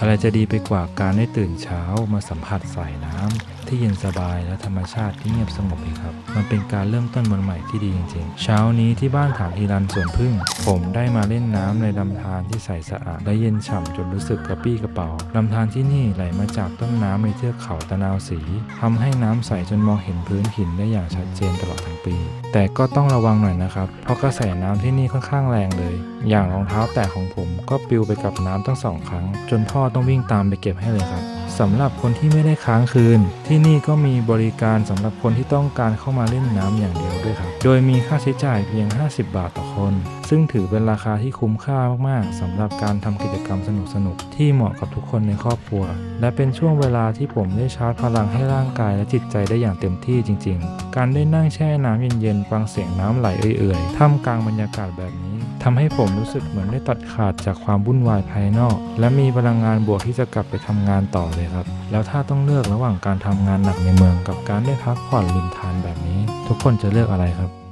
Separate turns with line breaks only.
อะไรจะดีไปกว่าการได้ตื่นเช้ามาสัมผัสสายน้ำ ที่เย็นสบายและธรรมชาติที่เงียบสงบอีกครับ มันเป็นการเริ่มต้นวันใหม่ที่ดีจริงๆ เช้านี้ที่บ้านฐานทีรันสวนพึ่ง ผมได้มาเล่นน้ำในลำธารที่ใสสะอาดและเย็นฉ่ำจนรู้สึกกระปี้กระเป๋าลำธารที่นี่ไหลมาจากต้นน้ำในเทือกเขาตะนาวสีทำให้น้ำใสจนมองเห็นพื้นหินได้อย่างชัดเจนตลอดทั้งปี แต่ก็ต้องระวังหน่อยนะครับ เพราะกระแสน้ำที่นี่ค่อนข้างแรงเลย อย่างรองเท้าแตะของผมก็ปลิวไปกับน้ำตั้งสองครั้ง จนพ่อต้องวิ่งตามไปเก็บให้เลยครับ สำหรับคนที่ไม่ได้ค้างคืน ที่นี่ก็มีบริการสำหรับคนที่ต้องการเข้ามาเล่นน้ำอย่างเดียวด้วยครับ โดยมีค่าใช้จ่ายเพียง 50 บาทต่อคน ซึ่งถือเป็นราคาที่คุ้มค่ามากๆสำหรับการทำกิจกรรมสนุกๆ ที่เหมาะกับทุกคนในครอบครัว และเป็นช่วงเวลาที่ผมได้ชาร์จพลังให้ร่างกายและจิตใจได้อย่างเต็มที่จริง ๆ การได้นั่งแช่น้ำเย็นๆฟังเสียงน้ำไหลเอื่อยๆท่ามกลางบรรยากาศแบบนี้ ทำให้ผมรู้สึกเหมือนได้ตัดขาดจากความวุ่นวายภายนอก และมีพลังงานบวกที่จะกลับไปทำงานต่อเลยครับ แล้วถ้าต้องเลือกระหว่างการทำงานหนักในเมืองกับการได้พักผ่อนริมทานแบบนี้ ทุกคนจะเลือกอะไรครับ